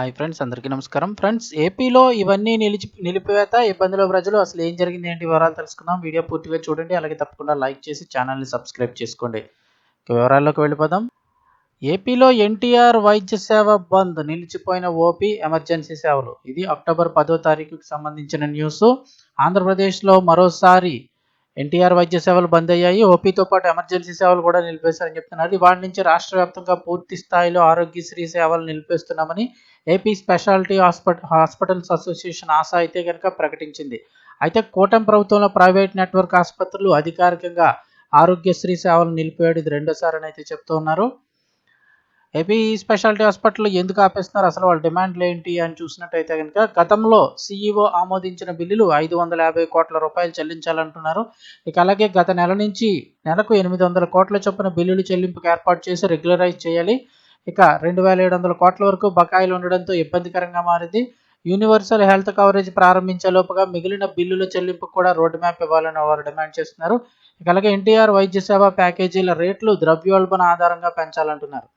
Hi friends అందరికీ నమస్కారం. Friends ఏపీలో ఇవన్నీ నిలిచి నిలిపివేత ఇబ్బందిలో ప్రజలు. అసలు ఏం జరిగింది ఏంటి వివరాలు తెలుసుకుందాం. వీడియో పూర్తిగా చూడండి. అలాగే తప్పకుండా లైక్ చేసి ఛానల్ని సబ్స్క్రైబ్ చేసుకోండి. ఇక వివరాల్లోకి వెళ్ళిపోదాం. ఏపీలో ఎన్టీఆర్ వైద్య సేవ బంద్ నిలిచిపోయిన ఓపీ ఎమర్జెన్సీ సేవలు. ఇది అక్టోబర్ పదో తారీఖుకి సంబంధించిన న్యూస్. ఆంధ్రప్రదేశ్లో మరోసారి ఎన్టీఆర్ వైద్య సేవలు బంద్ అయ్యాయి. ఓపీతో పాటు ఎమర్జెన్సీ సేవలు కూడా నిలిపేశారని చెప్తున్నారు. వాటి నుంచి రాష్ట్ర వ్యాప్తంగా పూర్తి స్థాయిలో ఆరోగ్యశ్రీ సేవలు నిలిపేస్తున్నామని AP specialty hospital hospitals association ఆశ అయితే కనుక ప్రకటించింది. అయితే కూటమి ప్రభుత్వంలో ప్రైవేట్ నెట్వర్క్ ఆసుపత్రులు అధికారికంగా ఆరోగ్యశ్రీ సేవలు నిలిపేయడం ఇది రెండోసారి అని అయితే చెప్తూ ఉన్నారు. ఏపీ స్పెషాలిటీ హాస్పిటల్ ఎందుకు ఆపేస్తున్నారు? అసలు వాళ్ళ డిమాండ్లు ఏంటి అని చూసినట్టయితే కనుక గతంలో సీఈఓ ఆమోదించిన బిల్లులు ఐదు వందల యాభై కోట్ల రూపాయలు చెల్లించాలంటున్నారు. ఇక అలాగే గత నెల నుంచి నెలకు ఎనిమిది వందల కోట్ల చొప్పున బిల్లులు చెల్లింపుకు ఏర్పాటు చేసి రెగ్యులరైజ్ చేయాలి. ఇక రెండు వేల ఏడు వందల కోట్ల వరకు బకాయిలు ఉండడంతో ఇబ్బందికరంగా మారింది. యూనివర్సల్ హెల్త్ కవరేజ్ ప్రారంభించే లోపుగా మిగిలిన బిల్లుల చెల్లింపు కూడా రోడ్ మ్యాప్ ఇవ్వాలని వారు డిమాండ్ చేస్తున్నారు. ఇక అలాగే ఎన్టీఆర్ వైద్య సేవ ప్యాకేజీల రేట్లు ద్రవ్యోల్బణ ఆధారంగా పెంచాలంటున్నారు.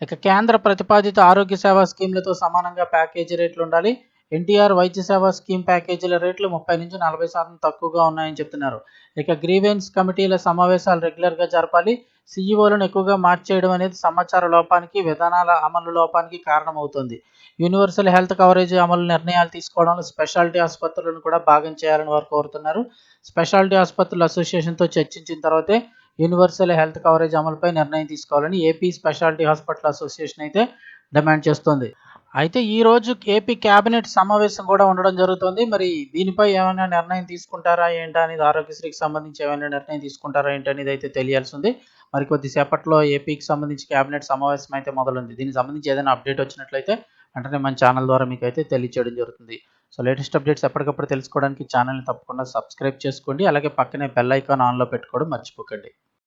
ఇక కేంద్ర ప్రతిపాదిత ఆరోగ్య సేవా స్కీమ్లతో సమానంగా ప్యాకేజీ రేట్లు ఉండాలి. ఎన్టీఆర్ వైద్య సేవా స్కీమ్ ప్యాకేజీల రేట్లు ముప్పై నుంచి నలభై శాతం తక్కువగా ఉన్నాయని చెప్తున్నారు. ఇక గ్రీవెన్స్ కమిటీల సమావేశాలు రెగ్యులర్గా జరపాలి. సీఈఓలను ఎక్కువగా మార్చేయడం అనేది సమాచార లోపానికి విధానాల అమలు లోపానికి కారణమవుతుంది. యూనివర్సల్ హెల్త్ కవరేజ్ అమలు నిర్ణయాలు తీసుకోవడంలో స్పెషాలిటీ ఆసుపత్రులను కూడా భాగం చేయాలని వారు కోరుతున్నారు. స్పెషాలిటీ ఆసుపత్రుల అసోసియేషన్తో చర్చించిన తర్వాతే యూనివర్సల్ హెల్త్ కవరేజ్ అమలుపై నిర్ణయం తీసుకోవాలని ఏపీ స్పెషాలిటీ హాస్పిటల్ అసోసియేషన్ అయితే డిమాండ్ చేస్తుంది. అయితే ఈ రోజు ఏపీ కేబినెట్ సమావేశం కూడా ఉండడం జరుగుతుంది. మరి దీనిపై ఏమైనా నిర్ణయం తీసుకుంటారా ఏంటా అనేది ఆరోగ్యశ్రీకి సంబంధించి ఏమైనా నిర్ణయం తీసుకుంటారా ఏంటి అనేది అయితే తెలియాల్సి ఉంది. మరి కొద్దిసేపట్లో ఏపీకి సంబంధించి కేబినెట్ సమావేశం అయితే మొదలుంది. దీనికి సంబంధించి ఏదైనా అప్డేట్ వచ్చినట్లయితే వెంటనే మన ఛానల్ ద్వారా మీకు అయితే తెలియచేయడం జరుగుతుంది. సో లేటెస్ట్ అప్డేట్స్ ఎప్పటికప్పుడు తెలుసుకోవడానికి ఛానల్ని తప్పకుండా సబ్స్క్రైబ్ చేసుకోండి. అలాగే పక్కనే బెల్ ఐకాన్ ఆన్లో పెట్టుకోవడం మర్చిపోకండి.